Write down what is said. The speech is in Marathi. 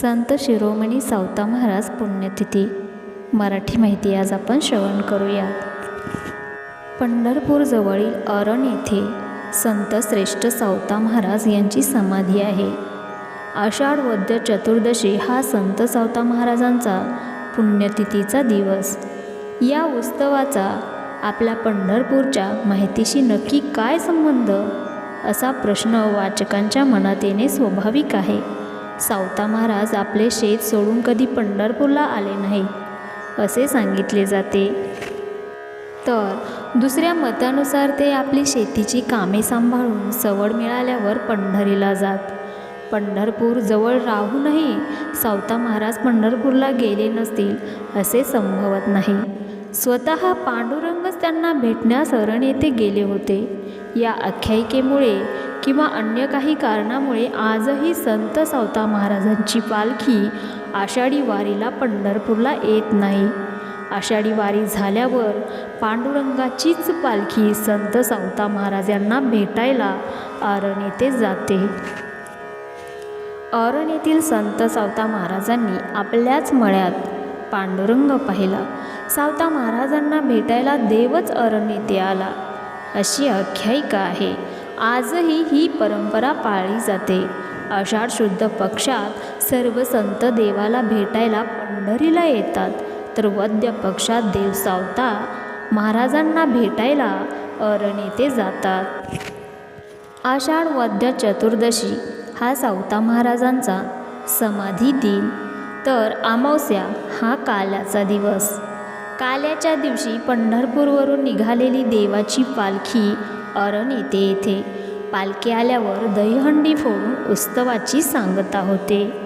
संत शिरोमणी सावता महाराज पुण्यतिथी. मराठी माहिती आज आपण श्रवण करूयात. पंढरपूरजवळील अरण येथे संत श्रेष्ठ सावता महाराज यांची समाधी आहे. आषाढ वद्य चतुर्दशी हा संत सावता महाराजांचा पुण्यतिथीचा दिवस. या उत्सवाचा आपल्या पंढरपूरच्या माहितीशी नक्की काय संबंध? असा प्रश्न वाचकांच्या मनात येणे स्वाभाविक आहे. सावता महाराज आपले शेत सोडून कधी पंढरपूरला आले नाही असे सांगितले जाते. तर दुसऱ्या मतानुसार ते आपली शेतीची कामे सांभाळून सवड मिळाल्यावर पंढरीला जात. पंढरपूर जवळ राहूनही सावता महाराज पंढरपूरला गेले नसतील असे संभवत नाही. स्वतः पांडुरंग त्यांना भेटण्यास अरण येथे गेले होते. या आख्यायिकेमुळे किंवा अन्य काही कारणामुळे आजही संत सावता महाराजांची पालखी आषाढी वारीला पंढरपूरला येत नाही. आषाढी वारी झाल्यावर पांडुरंगाचीच पालखी संत सावता महाराज यांना भेटायला आरण येथे जाते. अरण येथील संत सावता महाराजांनी आपल्याच मळ्यात पांडुरंग पाहिला. सावता महाराजांना भेटायला देवच अरण आला. अशी आख्यायिका आहे. आजही ही परंपरा पाळली जाते. आषाढ शुद्ध पक्षात सर्व संत देवाला भेटायला पंढरीला येतात. तर वद्य पक्षात देव सावता महाराजांना भेटायला अरणेते जातात. आषाढ वद्य चतुर्दशी हा सावता महाराजांचा समाधी दिन. तर अमावस्या हा काल्याचा दिवस. काल्याच्या दिवशी पंढरपूरवरून निघालेली देवाची पालखी अरण येथे येथे. पालखी आल्यावर दहीहंडी फोडून उत्सवाची सांगता होते.